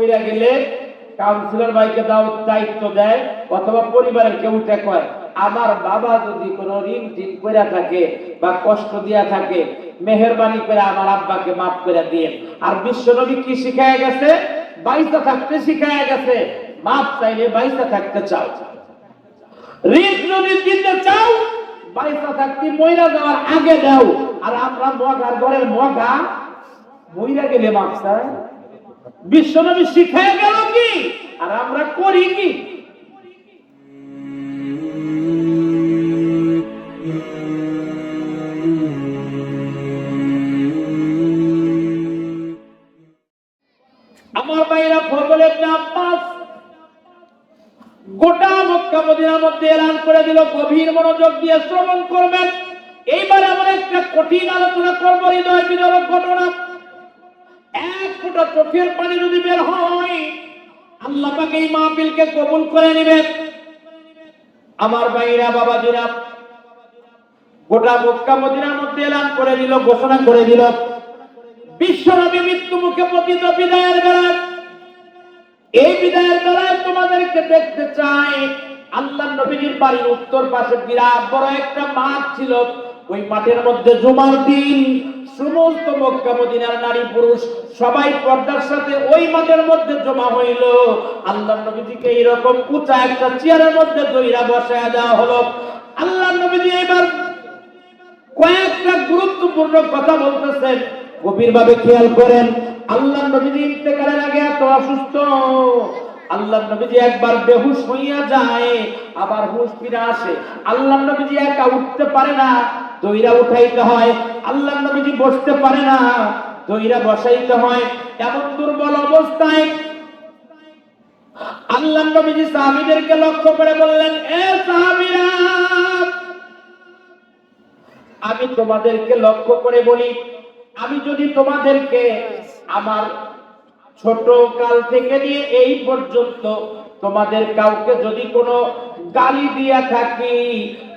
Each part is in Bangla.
মইরা গেলে কাউন্সিলর ভাইকে দাও, দায়িত্ব দেয়, অথবা পরিবারের কেউ কয়, আমার বাবা যদি কোনো ঋণ টিন করে থাকে বা কষ্ট দিয়া থাকে, মেহরবানি করে আমার আব্বাকে মাফ করে দিয়ে আর বিশ্বনবী কি শিখায় গেছে? বাইসা থাকতে শিখায় গেছে, মাপ চাইলে বাইসা থাকতে চাও। ঋণ যদি দিতে চাও বাইসা থাকতে মইরা যাওয়ার আগে দাও। আর আমরা মগার ঘরের মগা, মইরা গেলে মাপ চাই। বিশ্বনবী শিখায় গেল কি? আর আমরা করি কি? আমার ভাইরা ফজল ইবনে আব্বাস গোটা মক্কা, মদিনার মধ্যে এলান করে দিল, গভীর মনোযোগ দিয়ে শ্রবণ করবেন। এইবার আমরা একটা কঠিন আলোচনা করব হৃদয় বিদারক ঘটনা। ফোঁটা চোখের পানি যদি বের হয়, আল্লাহ পাক এই মাহফিলকে কবুল করে নেবেন। আমার ভাইরা, বাবাজিরা, গোটা মক্কা মদিনার মধ্যে এলান করে দিল, ঘোষণা করে দিল। বিশ্বনবী মৃত্যু মুখে পতিত বিদায়ের বেলায়, এই বিদায়ের বেলায় তোমাদেরকে দেখতে চাই, আল্লাহ নবীজির বাড়ির উত্তর পাশে বিরাট বড় একটা মাঠ ছিল। ওই মাঠের মধ্যে জুমার দিন সমস্ত মক্কা মদিনার নারী পুরুষ সবাই পর্দার সাথে ওই মাঠের মধ্যে জমা হইল। আল্লাহ নবীজিকে এইরকম উঁচা একটা চেয়ারের মধ্যে দইরা বসায় দেওয়া হলো। আল্লাহ নবীজি এবার কয়েকটা গুরুত্বপূর্ণ কথা বলতেছেন। গভীর ভাবে খেয়াল করেন, আল্লাহ নবীজি ইন্তেকালের আগে এত অসুস্থ। আল্লাহ নবীজি একবার বেহুশ হইয়া যায়, আবার হুশ ফিরে আসে। আল্লাহ নবীজি একা উঠতে পারে না, দইরা উঠাইতে হয়। আল্লাহ নবীজি বসতে পারে না, দইরা বসাইতে হয়। এমন দুর্বল অবস্থায় আল্লাহ নবীজি সাহাবীদেরকে লক্ষ্য করে বললেন, এ সাহাবীরা, আমি তোমাদেরকে লক্ষ্য করে বলি, আমি যদি তোমাদেরকে আমার ছোট কাল থেকে নিয়ে এই পর্যন্ত তোমাদের কাউকে যদি কোনো গালি দিয়া থাকি,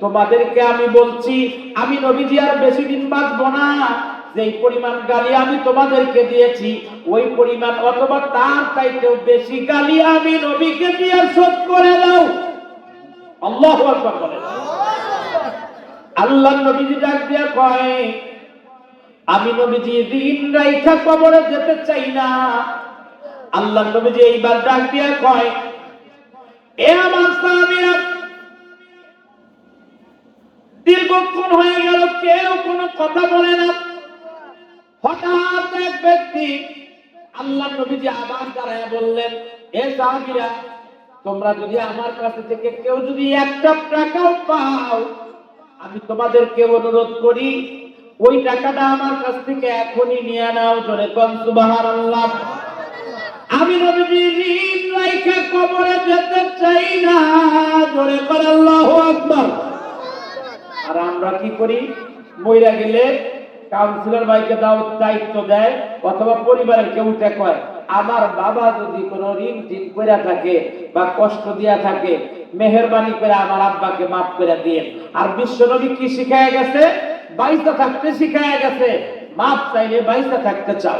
তোমাদেরকে আমি বলছি, আমি নবীজি আর বেশি দিন বাঁচবো না। যেই পরিমাণ গালি আমি তোমাদেরকে দিয়েছি, ওই পরিমাণ অথবা তার চাইতেও বেশি গালি আমি নবীকে দিয়ে শোধ করে দাও। আল্লাহ বলেন। আল্লাহ নবীজি ডাক দিয়া কয়, আমি নবীজি দিন রাইখা কবরে যেতে চাই না। আল্লাহ নবীজি এইবার ডাক দিয়া কয়, এ আমার সাহাবীরা, দীর্ঘক্ষণ হয়ে গেল, কেউ কোনো কথা বলে না। হঠাৎ এক ব্যক্তি আল্লাহ নবীজি আবার দাঁড়ায় বললেন, এ সাহাবীরা, তোমরা যদি আমার কাছে থেকে কেউ যদি একটা টাকাও পাও, আমি তোমাদেরকে অনুরোধ করি, ওই টাকাটা আমার কাছ থেকে এখনই নিয়ে নাও, জোরে কন সুবহানাল্লাহ। আমি নবীজি কবরে যেতে চাই না। জোরে কর আল্লাহু আকবার। আর আমরা কি করি? মইরা গেলে কাউন্সিলর ভাইকে দাও দায়িত্ব দেয়, অথবা পরিবারের কেউ কয়, আমার বাবা যদি কোনো ঋণ টিন করে থাকে বা কষ্ট দিয়া থাকে, মেহরবানি করে আমার আব্বাকে মাফ করে দিয়ে আর বিশ্ব বিশ্বনবী কি শিখায় গেছে? বাইসা থাকতে শিখায় গেছে। মাপ চাইলে বাইসা থাকতে চাও।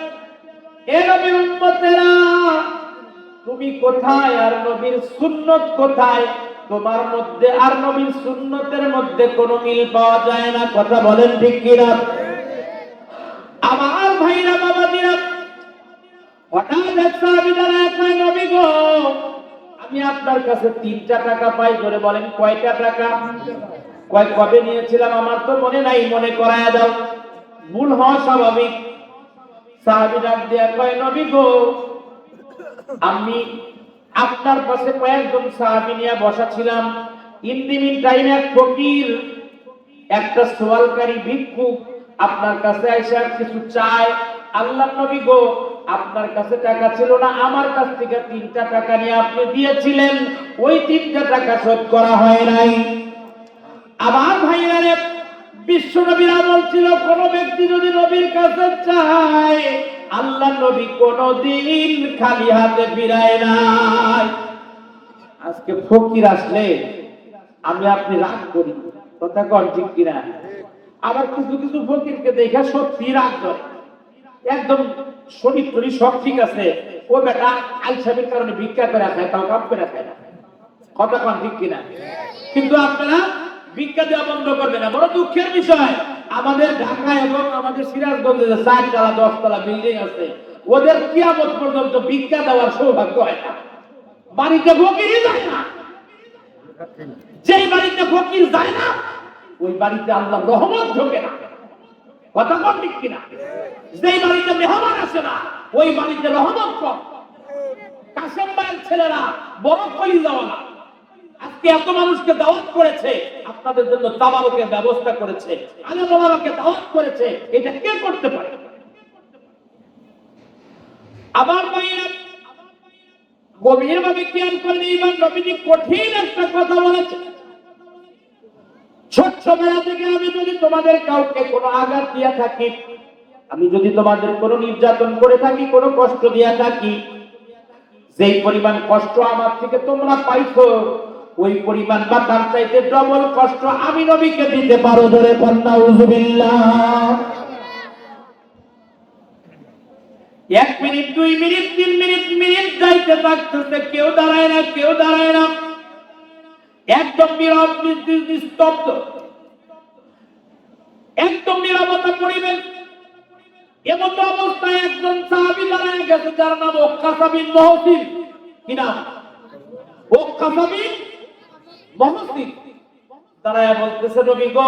এ নবীর তুমি কোথায় আর নবীর সুন্নত কোথায়? তোমার মধ্যে আর নবীর সুন্নতের মধ্যে কোনো মিল পাওয়া যায় না। কথা বলেন ঠিক কিনা? আমার ভাইরা, বাবাজিরা, হঠাৎ এক সাহাবী দাঁড়ায় কয় নবী গো, আমি আপনার কাছে তিনটা টাকা পাই। ধরে বলেন, কয়টা টাকা? কয়, কবে নিয়েছিলাম আমার তো মনে নাই, মনে করায় দাও। ভুল হওয়া স্বাভাবিক। সাহাবী ডাক দিয়া কয়, নবী গো, আমি আপনার পাশে কয়েকজন সাহাবী নিয়ে বসাছিলাম। ইন্দিমিন টাইম এক ফকির, একটা সোয়ালকারী ভিক্ষুক আপনার কাছে এসে আর কিছু চায়। আল্লাহ নবী গো, আপনার কাছে টাকা ছিল না, আমার কাছ থেকে তিনটা টাকা নিয়ে আপনি দিয়েছিলেন। ওই তিনটা টাকা শোধ করা হয় নাই। আবার ভাইরা বিশ্ব নবীর আমল ছিল, কোন ব্যক্তি যদি নবীর কাছে চায়, আল্লাহ নবী কোনদিন খালি হাতে ফিরায় নাই। আজকে ফকির আসলে আমি আপনি রাগ করি। কথা কন ঠিক কিনা? আবার কিছু কিছু ফকিরকে দেখে সত্যি রাগ করে। একদম শরীর টরীর সব ঠিক আছে ও বেটা আলসামের কারণে ভিক্ষা করে খায়, তাও কাপ করে খায় না। কথা কন ঠিক কিনা? কিন্তু আপনারা ভিক্ষা দেওয়া বন্ধ করবে না। বড় দুঃখের বিষয়। আমাদের ঢাকা এবং আমাদের সিরাজগঞ্জে যে চার তলা দশ তলা বিল্ডিং আছে, ওদের কিয়ামত পর্যন্ত ভিক্ষা দেওয়ার সৌভাগ্য হয় না। বাড়িতে ফকিরই যায় না। যেই বাড়িতে ফকির যায় না, ওই বাড়িতে আল্লাহ রহমত ঢোকে না। কথা কম ঠিক কিনা? যেই বাড়িতে মেহমান আসে না, ওই বাড়িতে রহমত কম। কাসেম ভাইয়ের ছেলেরা বড় কলি যাওয়া না আজকে এত মানুষকে দাওয়াত করেছে, আপনাদের জন্য তাবারকের ব্যবস্থা করেছে আলেমাকে দাওয়াত করেছে, এটা কে করতে পারে? আবার ভাইয়েরা গভীর ভাবে খেয়াল করেন এইবার নবীজি কঠিন একটা কথা বলেছে। ছোট্টবেলা থেকে আমি যদি তোমাদের কাউকে কোনো আঘাত দিয়া থাকি, আমি যদি তোমাদের কোনো নির্যাতন করে থাকি, কোনো কষ্ট দিয়া থাকি, যেই পরিমাণ কষ্ট আমার থেকে তোমরা পাইছো ওই পরিমাণ বা তার চাইতে ডবল কষ্ট আমি নবীকে দিতে পারো ধরে কন্যা এক মিনিট, দুই মিনিট, তিন মিনিট মিনিট যাইতে থাকতেছে, কেউ দাঁড়ায় না, কেউ দাঁড়ায় না। একদম নীরব নিস্তব্ধ। একদম নিরবতা পরিবেশ। এমন অবস্থায় একজন সাহাবি দাঁড়ায় গেছে, যার নাম ওকাসাবিন মহসিন। কি নাম? ওকাসাবিন মহসিন দাঁড়ায় বলতেছে, নবী গো,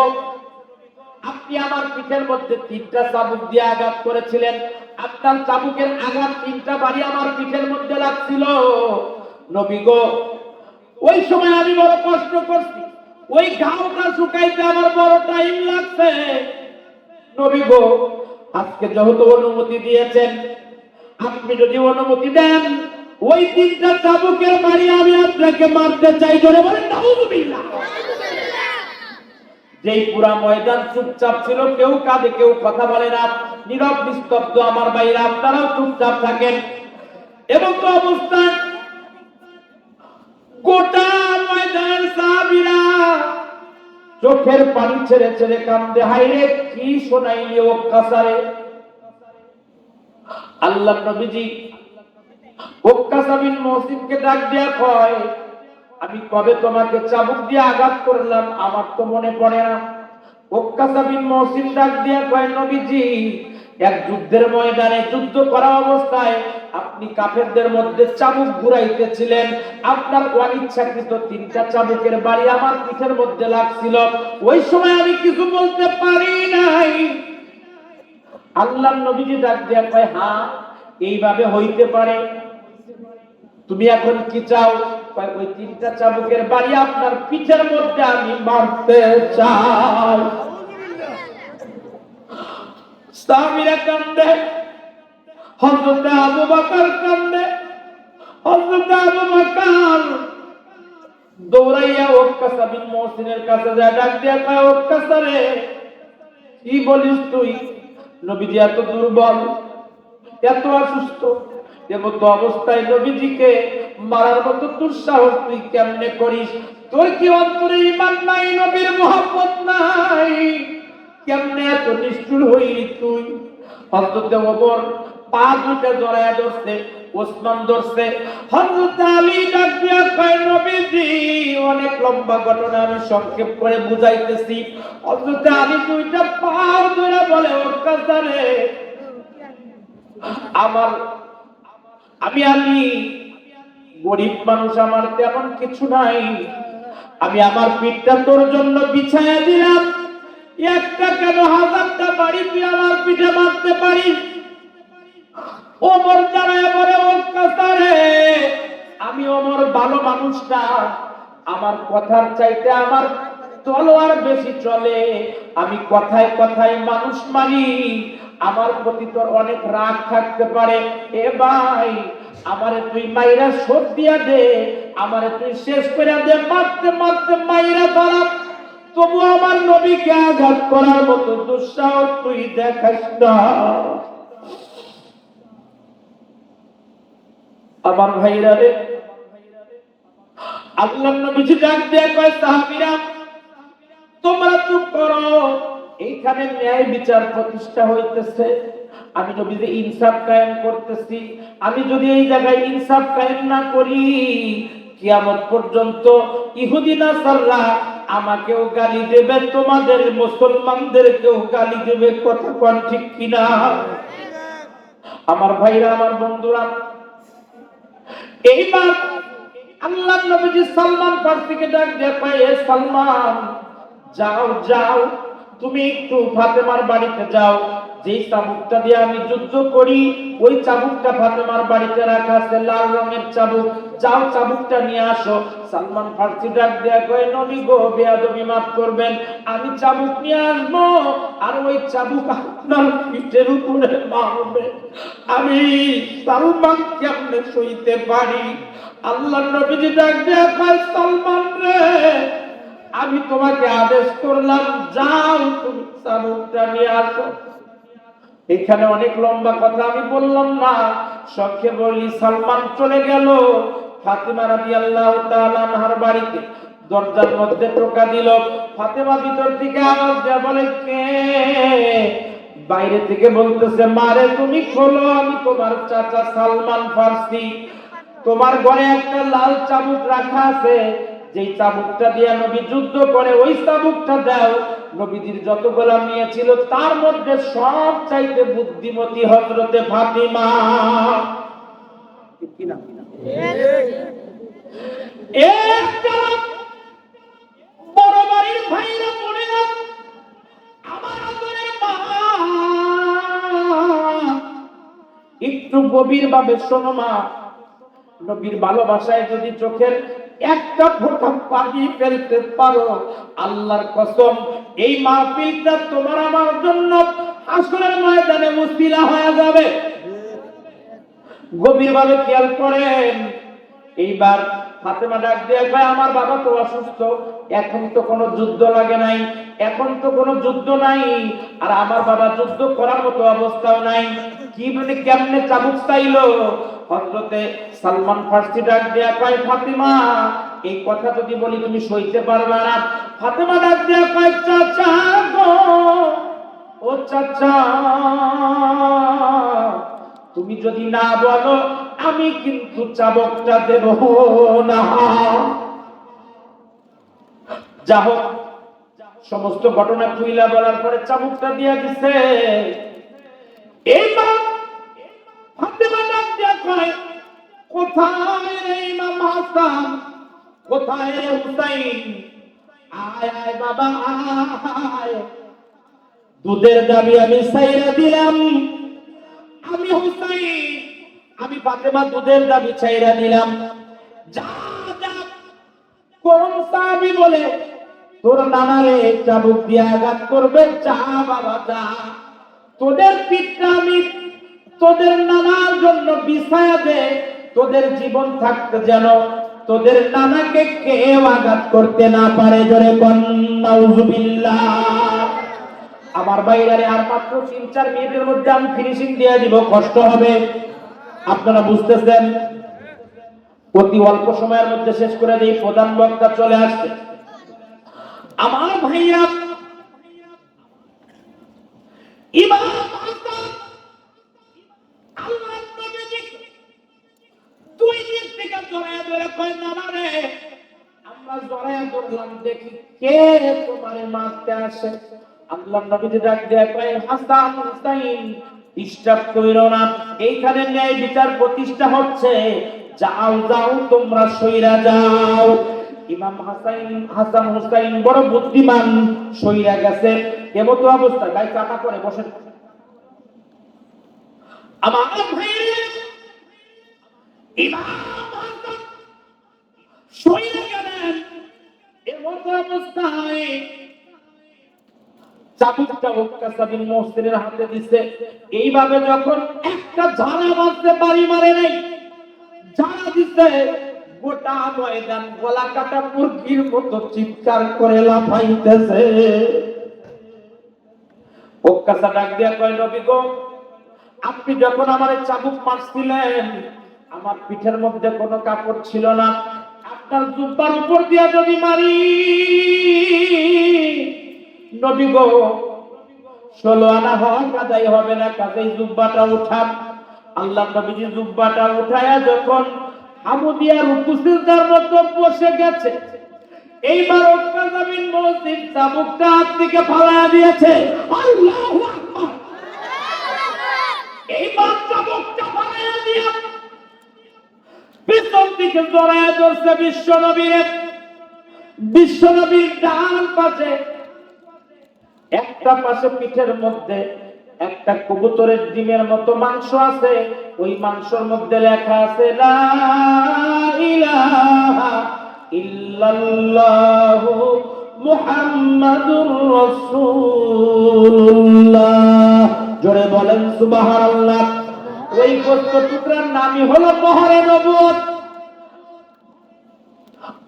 আপনি আমার পিঠের মধ্যে তিনটা চাবুক দিয়ে আঘাত করেছিলেন। আপনার চাবুকের আঘাত তিনটা বাড়ি আমার পিঠের মধ্যে লাগছিল। নবী গো, ওই সময় আমি বড় কষ্ট করছি। ওই ঘাওটা শুকাইতে আমার বড় টাইম লাগছে। নবী গো, আজকে যেহেতু অনুমতি দিয়েছেন, আপনি যদি অনুমতি দেন ওই তিনটা চাবুকের মারি আমি আপনাকে মারতে চাই ধরে বলেন যেই পুরা ময়দান চুপচাপ ছিল, কেউ কাঁদে, কেউ কথা বলে না। নীরব, নিস্তব্ধ আমার ভাইরা, আপনারাও চুপচাপ থাকেন। এবং তো অবস্থায় গোটা ময়দান সাহাবীরা চোখের পানি ছেড়ে ছেড়ে কান্দে হাইরে কি শোনাইলি ও কাসারে? আল্লাহ নবীজি ওক্কাসা বিন মহসিনকে ডাক দিয়া কয়, আমি কবে তোমাকে চাবুক দিয়ে আঘাত করলাম আমার তো মনে পড়ে না। ডাক নবীজি, এক যুদ্ধের ময়দানে যুদ্ধ করা অবস্থায় আপনি কাফেরদের মধ্যে চাবুক ঘুরাইতেছিলেন। আপনার অনিচ্ছাকৃত বাড়ি আমার মধ্যে লাগছিল। ওই সময় আমি কিছু বলতে পারি নাই। আল্লাহ নবীজি ডাক দিয়া কয় হ্যাঁ এইভাবে হইতে পারে। তুমি এখন কি চাও? ওই তিনটা চাবুকের বাড়ি আপনার পিঠের মধ্যে আমি মারতে চাই। সাহাবীরা কান্দে, হযরত আবু বকর কান্দে, হযরত আবু বকর দৌড়াইয়া ওক্কাসা বিন মহসিনের কাছে যায়, ডাক দিয়া কয় ওক্কাসা রে কি বলিস তুই? নবীজি এত দুর্বল, এত অসুস্থ। এমতো অবস্থায় নবীজিকে মারার মতো দুঃসাহস তুই কেমনে করিস? তোর কি অন্তরে ইমান নাই, নবীর মোহাম্মত নাই? কেমনে এত নিষ্ঠুর হইলি তুই? হযরত ওমর পা দুটো জড়ায়া ধরছে, ওসমান ধরছে। হযরত আলী ডাক দিয়া কয়, নবীজি, অনেক লম্বা ঘটনা আমি সংক্ষেপ করে বুঝাইতেছি। হযরত আলী দুইটা পা ধরে বলে ওর কাছে আমার আমি আমি গরিব মানুষ আমার তেমন কিছু নাই। আমি আমার পিঠটা তোর জন্য বিছায়া দিলাম। একটা কেন হাজারটা বাড়ি তুই আমার পিঠে মারতে পারিস ওমর দাঁড়ায় আমি ওমর ভালো মানুষ না। আমার কথার চাইতে আমার তলোয়ার বেশি চলে। আমি কথায় কথায় মানুষ মারি। আমার প্রতি তোর অনেক রাগ থাকতে পারে। এ ভাই, আমারে তুই মাইরা শোধ দিয়া দে, আমারে তুই শেষ করে দে। মারতে মারতে মাইরা ধরা তবু আমার নবীকে আঘাত করার মতো দুঃসাহস তুই দেখাস না। আমার ভাইরা রে আল্লাহ নবীজি ডাক দিয়ে কয়, সাহাবীরা, তোমরা চুপ করো। এইখানে ন্যায় বিচার প্রতিষ্ঠা হইতেছে। আমি নবীজি ইনসাফ কায়েম করতেছি, আমি যদি এই জায়গায় ইনসাফ কায়েম না করি, কিয়ামত পর্যন্ত ইহুদি না নাসাররা আমাকেও গালি দেবে, তোমাদের মুসলমানদেরকেও গালি দেবে। কথা কোন ঠিক কিনা? আমার ভাইরা, আমার বন্ধুরা, এইবার আল্লাহ নবীজি সালমান ফার্সিকে ডাক দিয়ে সালমান, যাও যাও। তুমি একটু ফাতেমার বাড়িতে যাও। যেই চাবুকটা দিয়ে আমি যুদ্ধ করি, ওই চাবুকটা ফাতেমার বাড়িতে রাখা আছে লাল রঙের চাবুক। যাও চাবুকটা নিয়ে আসো। সালমান ফার্সি ডাক দেয়া কয়, নবী গো, বেয়াদবি মাফ করবেন। আমি চাবুক নিয়ে আসব, আর ওই চাবুক আপনার পিঠের উপরে মারবে। আমি সালমান কেমনে সইতে পারি। আল্লাহ নবীজি ডাক দেয়া কয়, সালমান রে আমি তোমাকে আদেশ করলাম, যাও তুমি চাবুকটা নিয়ে আসো। এখানে অনেক লম্বা কথা আমি বললাম না। সখে বলি সালমান চলে গেল। ফাতিমা রাদিয়াল্লাহু তাআলা আনহার বাড়িতে দরজার মধ্যে টোকা দিল। ফাতেমা ভিতর থেকে আওয়াজ দেয়া বলে, কে? বাইরে থেকে বলতেছে, মারে, তুমি খোলো, আমি তোমার চাচা সালমান ফার্সি। তোমার ঘরে একটা লাল চাবুক রাখা আছে। যেই চাবুকটা দিয়ে নবী যুদ্ধ করে, ওই চাবুকটা দাও। নবীজির যত গোলাম নিয়েছিল তার মধ্যে সব চাইতে বুদ্ধিমতী হজরতে ফাতিমা। মা। একটু গভীর ভাবে শোনো মা। নবীর ভালোবাসায় যদি চোখের একটা ফোঁটা পানি ফেলতে পারো। আল্লাহর কসম, এই মাহফিলটা তোমার আমার জন্য আসরের ময়দানে মুস্তিলা হয়ে যাবে। গভীরভাবে খেয়াল করেন, এইবার ফাতেমা ডাক দিয়ে কয়, আমার বাবা তো অসুস্থ, এখন তো কোনো যুদ্ধ লাগে নাই, এখন তো কোনো যুদ্ধ নাই, আর আমার বাবা যুদ্ধ করার মতো অবস্থাও নাই। কি মানে কেমনে চাবুক চাইলো? হজরতে সালমান ফার্সি ডাক দেয়া কয়, ফাতিমা, এই কথা যদি বলি তুমি সইতে পারবে না। ফাতেমা ডাক দেয়া কয়, চাচা গো, ও চাচা, তুমি যদি না বলো আমি কিন্তু চাবকটা দেব না। যা হোক, সমস্ত ঘটনা খুইলা বলার পরে চাবুকটা দিয়া দিছে। দুধের দাবি আমি সাইরা দিলাম। আমি হুসাইন। আমি ফাতেমা দুধের দাবি ছাইরা দিলাম যা বলে, তোর নানারে চাবুক দিয়ে আঘাত করবে, যা বাবা, যা। তোদের পিঠটা আমি তোদের নানার জন্য বিছায়া দে, তোদের জীবন থাকতে যেন তোদের নানাকে কেউ আঘাত করতে না পারে, জোরে আমার বাইরে আর মাত্র তিন চার মিনিটের মধ্যে আমি ফিনিশিং দিয়ে দিব, কষ্ট হবে। আপনারা বুঝতেছেন? অতি অল্প সময়ের মধ্যে শেষ করে দিই প্রধান বক্তা চলে আসছে। আমার রে, আমরা জড়ায় ধরলাম, দেখি কে তোমারে মারতে আসে? আল্লাহ নবীজি ডাক দেয়া, কয়, হাসান হুসাইন ডিস্টার্ব কইরো না। এইখানে ন্যায় বিচার প্রতিষ্ঠা হচ্ছে। যাও যাও, তোমরা সইরা যাও। ইমাম হাসাইন, হাসান হুসাইন বড় বুদ্ধিমান, সইরা গেছে। এমতো অবস্থায়, ভাই, চাপা করে বসে আমার ইমাম হাসান সইরা গেলেন। এমতো অবস্থায় মুহসিনের হাতে এইভাবে যখন একটা ঝাড়া মারতে বাড়ি মারে নাই, ঝাড়া দিছে, গোটা ময়দান গলা কাটা মুরগির মতো চিৎকার করে লাফাইতেছে। ডাক দিয়া কয়, নবী গো, আপনি যখন আমার চাবুক মারছিলেন, আমার পিঠের মধ্যে কোনো কাপড় ছিল না। আপনার জুব্বার উপর দিয়া যদি মারি নবী গো, ষোলো আনা হওয়ার কাদাই হবে না জুব্বাটা উঠান। আল্লাহ নবীজি জুব্বাটা উঠায়া যখন আবু দিয়া রুকুসিলদার মতো বসে গেছে, এইবার ওকাজাবিন মসজিদ চাবুকটা হাত থেকে ফালায়া দিয়েছে এইবার চাবুকটা ফালায়া দিয়া পিছন দিকে জড়ায় ধরছে ডান পাশে একটা পাশে পিঠের মধ্যে একটা কবুতরের ডিমের মতো মাংস আছে, ওই মাংসের মধ্যে লেখা আছে, লা ইলাহা ইল্লাল্লাহু মুহাম্মাদুর জোরে বলেন, সুবহানাল্লাহ। ওই গোস্ত টুকরার নামই হলো মহরে নবুয়ত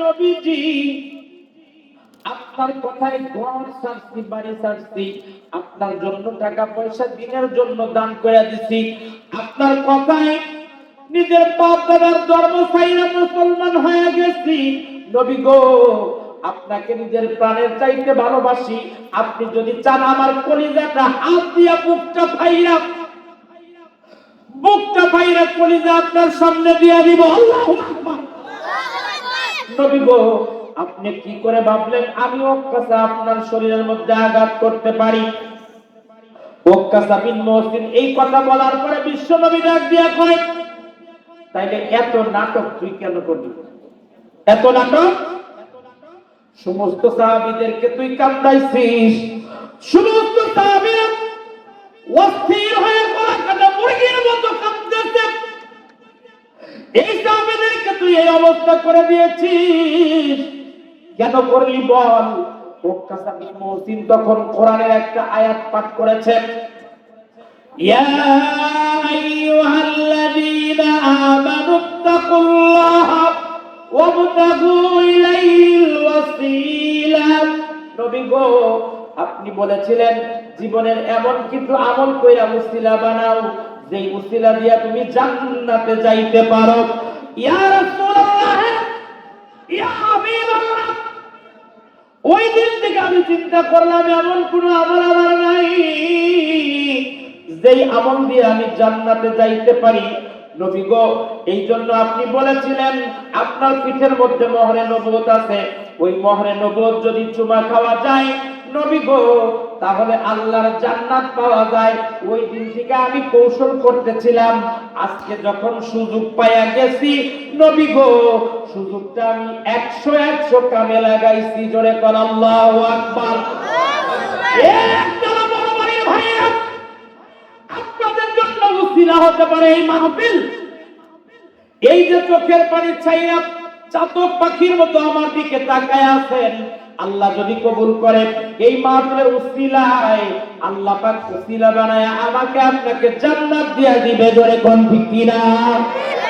নবীজি, আপনার কথায় ঘর বাড়ি আপনার জন্য টাকা পয়সা দিনের জন্য দান করে দিছি। আপনার কথায় নিজের দাদার ধর্ম সাইরা মুসলমান হয়ে গেছি। নবী গো, আপনাকে নিজের প্রাণের চাইতে ভালোবাসি। আপনি যদি চান আমার কলিজাটা হাত দিয়া বুকটা ফাইরা বুকটা ফাইরা কলিজা আপনার সামনে দিয়া দিব। আল্লাহু আকবার। নবী আপনি কি করে ভাবলেন, আমি ওকাসা আপনার শরীরের মধ্যে আঘাত করতে পারি? ওকাসা বিন মহসিন, এই কথা বলার পরে বিশ্ব নবী ডাক দিয়া কয়, তাইলে এত নাটক তুই কেন করবি এত নাটক? সমস্ত সাহাবীদেরকে তুই কান্দাইছিস সমস্ত সাহাবীরা অস্থির হয়ে গলা কাটা মুরগির মতো কাঁদতেছে এই সাহাবেদেরকে তুই এই অবস্থা করে দিয়েছিস কেন করলি বল? মহসিন তখন কোরআনের একটা আয়াত পাঠ গো, আপনি বলেছিলেন, জীবনের এমন কিছু আমল কইরা মুসিলা বানাও, যেই মুসিলা দিয়া তুমি জান্নাতে যাইতে পারো। ইয়া ওই দিন থেকে আমি চিন্তা করলাম, এমন কোন আমল আমার নাই। যেই আমল দিয়ে আমি জান্নাতে যাইতে পারি, নবী গো, এই জন্য আপনি বলেছিলেন, আপনার পিঠের মধ্যে মহরে নবুয়ত আছে, ওই মহরে নবুয়ত যদি চুমা খাওয়া যায়, নবী গো, তাহলে আল্লাহর জান্নাত পাওয়া যায়। ওই দিন থেকে আমি কৌশল করতেছিলাম, আজকে যখন সুযোগ পাইয়া গেছি, নবী গো সুযোগটা আমি একশো একশো কামে লাগাইছি, জোরে কর আল্লাহ আকবার। এই আল্লাহ যদি কবুল করে এই মাহফিলের উসিলায়, আল্লাহ পাক বানায় আমাকে আপনাকে জান্নাত দিয়া দিবে, জোরে কোন কিনা?